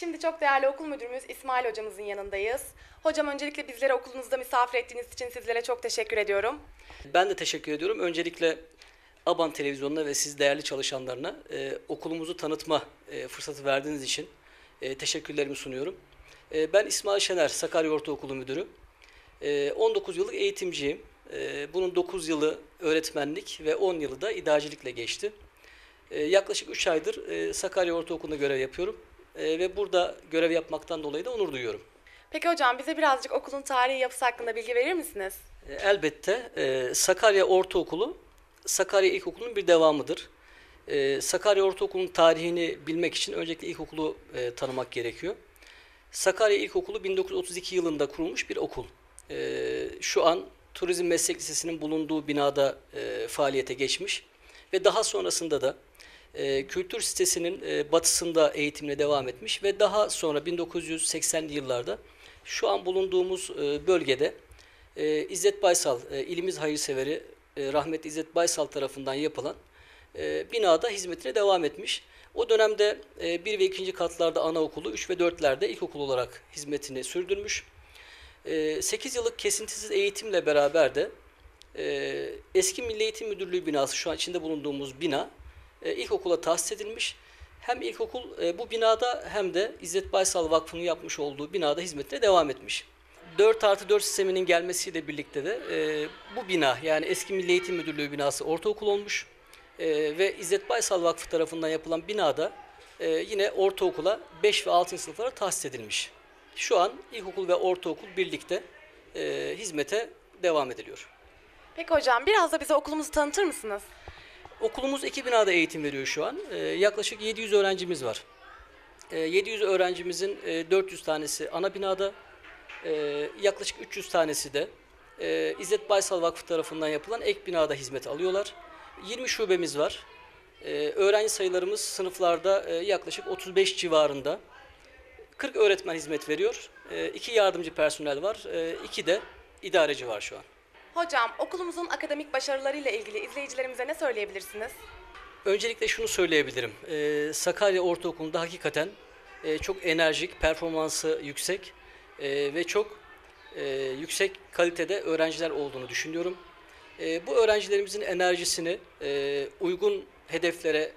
Şimdi çok değerli okul müdürümüz İsmail hocamızın yanındayız. Hocam öncelikle bizleri okulunuzda misafir ettiğiniz için sizlere çok teşekkür ediyorum. Ben de teşekkür ediyorum. Öncelikle Aban Televizyonu'na ve siz değerli çalışanlarına e, okulumuzu tanıtma e, fırsatı verdiğiniz için e, teşekkürlerimi sunuyorum. E, ben İsmail Şener, Sakarya Ortaokulu Müdürü. E, 19 yıllık eğitimciyim. E, bunun 9 yılı öğretmenlik ve 10 yılı da idarecilikle geçti. E, yaklaşık 3 aydır e, Sakarya Ortaokulu'nda görev yapıyorum. E, ve burada görev yapmaktan dolayı da onur duyuyorum. Peki hocam bize birazcık okulun tarihi yapısı hakkında bilgi verir misiniz? E, Elbette e, Sakarya Ortaokulu Sakarya İlkokulu'nun bir devamıdır. E, Sakarya Ortaokulu'nun tarihini bilmek için öncelikle ilkokulu e, tanımak gerekiyor. Sakarya İlkokulu 1932 yılında kurulmuş bir okul. E, şu an Turizm Meslek Lisesi'nin bulunduğu binada e, faaliyete geçmiş ve daha sonrasında da e, kültür sitesinin e, batısında eğitimine devam etmiş ve daha sonra 1980'li yıllarda şu an bulunduğumuz e, bölgede e, İzzet Baysal, e, ilimiz hayırseveri e, rahmetli İzzet Baysal tarafından yapılan e, binada hizmetine devam etmiş. O dönemde e, 1 ve 2. katlarda anaokulu, 3 ve 4'lerde ilkokul olarak hizmetini sürdürmüş. E, 8 yıllık kesintisiz eğitimle beraber de e, eski Milli Eğitim Müdürlüğü binası, şu an içinde bulunduğumuz bina e, ilkokula tahsis edilmiş. Hem ilkokul e, bu binada hem de İzzet Baysal Vakfı'nın yapmış olduğu binada hizmetine devam etmiş. 4 artı 4 sisteminin gelmesiyle birlikte de e, bu bina yani eski Milli Eğitim Müdürlüğü binası ortaokul olmuş. E, ve İzzet Baysal Vakfı tarafından yapılan binada e, yine ortaokula 5 ve 6. sınıflara tahsis edilmiş. Şu an ilkokul ve ortaokul birlikte e, hizmete devam ediliyor. Peki hocam biraz da bize okulumuzu tanıtır mısınız? Okulumuz iki binada eğitim veriyor şu an. Ee, yaklaşık 700 öğrencimiz var. Ee, 700 öğrencimizin e, 400 tanesi ana binada, e, yaklaşık 300 tanesi de e, İzzet Baysal Vakfı tarafından yapılan ek binada hizmet alıyorlar. 20 şubemiz var. Ee, öğrenci sayılarımız sınıflarda e, yaklaşık 35 civarında. 40 öğretmen hizmet veriyor. E, iki yardımcı personel var. E, iki de idareci var şu an. Hocam okulumuzun akademik başarılarıyla ilgili izleyicilerimize ne söyleyebilirsiniz? Öncelikle şunu söyleyebilirim. Ee, Sakarya Ortaokulu'nda hakikaten e, çok enerjik, performansı yüksek e, ve çok e, yüksek kalitede öğrenciler olduğunu düşünüyorum. E, bu öğrencilerimizin enerjisini e, uygun hedeflere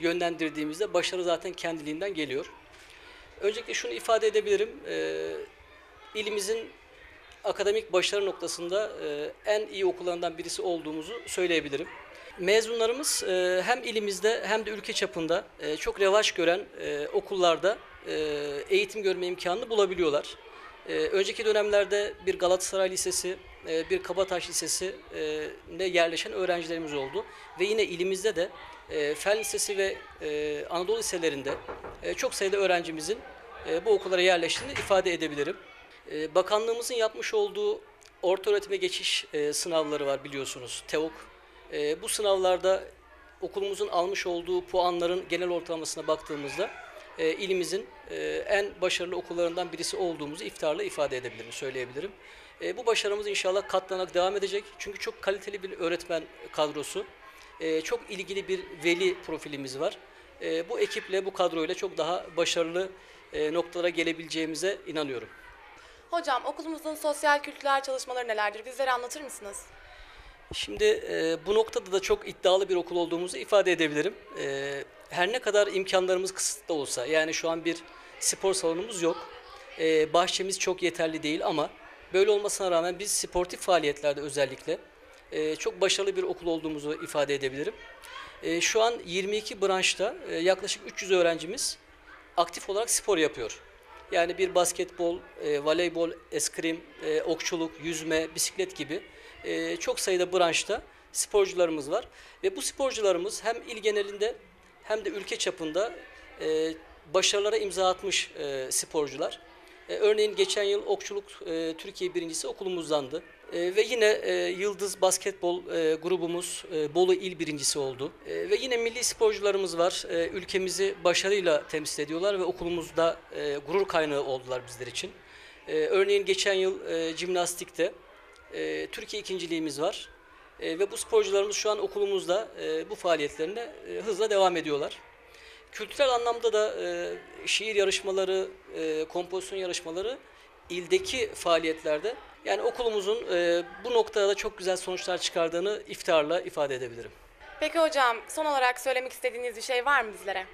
yönlendirdiğimizde başarı zaten kendiliğinden geliyor. Öncelikle şunu ifade edebilirim. E, ilimizin akademik başarı noktasında e, en iyi okullarından birisi olduğumuzu söyleyebilirim. Mezunlarımız e, hem ilimizde hem de ülke çapında e, çok revaç gören okullarda eğitim görme imkanını bulabiliyorlar. Önceki dönemlerde bir Galatasaray Lisesi, bir Kabataş Lisesi ne yerleşen öğrencilerimiz oldu. Ve yine ilimizde de Fen Lisesi ve Anadolu Liselerinde çok sayıda öğrencimizin bu okullara yerleştiğini ifade edebilirim. E, Bakanlığımızın yapmış olduğu orta öğretime geçiş e, sınavları var biliyorsunuz, TEOK. E, bu sınavlarda okulumuzun almış olduğu puanların genel ortalamasına baktığımızda e, ilimizin e, en başarılı okullarından birisi olduğumuzu iftarla ifade edebilirim, söyleyebilirim. Bu başarımız inşallah katlanarak devam edecek. Çünkü çok kaliteli bir öğretmen kadrosu, çok ilgili bir veli profilimiz var. Bu ekiple, bu kadroyla çok daha başarılı noktalara gelebileceğimize inanıyorum. Hocam okulumuzun sosyal kültürel çalışmaları nelerdir? Bizlere anlatır mısınız? Şimdi e, bu noktada da çok iddialı bir okul olduğumuzu ifade edebilirim. E, her ne kadar imkanlarımız kısıtlı olsa, yani şu an bir spor salonumuz yok, e, bahçemiz çok yeterli değil ama böyle olmasına rağmen biz sportif faaliyetlerde özellikle e, çok başarılı bir okul olduğumuzu ifade edebilirim. E, şu an 22 branşta e, yaklaşık 300 öğrencimiz aktif olarak spor yapıyor. Yani bir basketbol, e, voleybol, eskrim, e, okçuluk, yüzme, bisiklet gibi e, çok sayıda branşta sporcularımız var. Ve bu sporcularımız hem il genelinde hem de ülke çapında e, başarılara imza atmış e, sporcular. E, örneğin geçen yıl okçuluk e, Türkiye birincisi okulumuzdandı. E, ve yine e, Yıldız Basketbol e, grubumuz e, Bolu il birincisi oldu. E, ve yine milli sporcularımız var. E, ülkemizi başarıyla temsil ediyorlar ve okulumuzda e, gurur kaynağı oldular bizler için. E, örneğin geçen yıl e, jimnastikte e, Türkiye ikinciliğimiz var. E, ve bu sporcularımız şu an okulumuzda e, bu faaliyetlerine e, hızla devam ediyorlar. Kültürel anlamda da e, şiir yarışmaları, e, kompozisyon yarışmaları ildeki faaliyetlerde yani okulumuzun e, bu noktada da çok güzel sonuçlar çıkardığını iftiharla ifade edebilirim. Peki hocam son olarak söylemek istediğiniz bir şey var mı bizlere?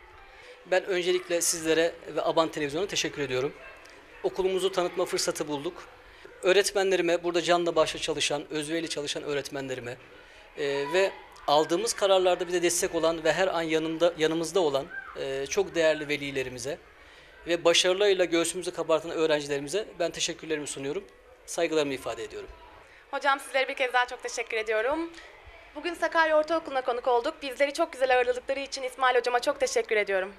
Ben öncelikle sizlere ve Aban Televizyonu'na teşekkür ediyorum. Okulumuzu tanıtma fırsatı bulduk. Öğretmenlerime, burada canla başla çalışan, özverili çalışan öğretmenlerime e, ve aldığımız kararlarda bize destek olan ve her an yanında yanımızda olan e, çok değerli velilerimize ve başarılarıyla göğsümüzü kabartan öğrencilerimize ben teşekkürlerimi sunuyorum. Saygılarımı ifade ediyorum. Hocam sizlere bir kez daha çok teşekkür ediyorum. Bugün Sakarya Ortaokulu'na konuk olduk. Bizleri çok güzel ağırladıkları için İsmail hocama çok teşekkür ediyorum.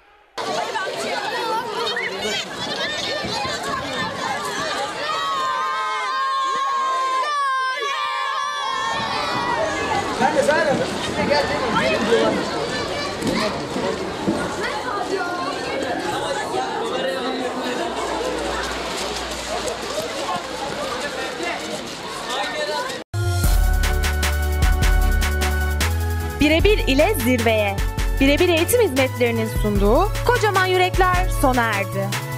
Ben de Hanım size gel Birebir ile zirveye. Birebir eğitim hizmetlerinin sunduğu Kocaman Yürekler sona erdi.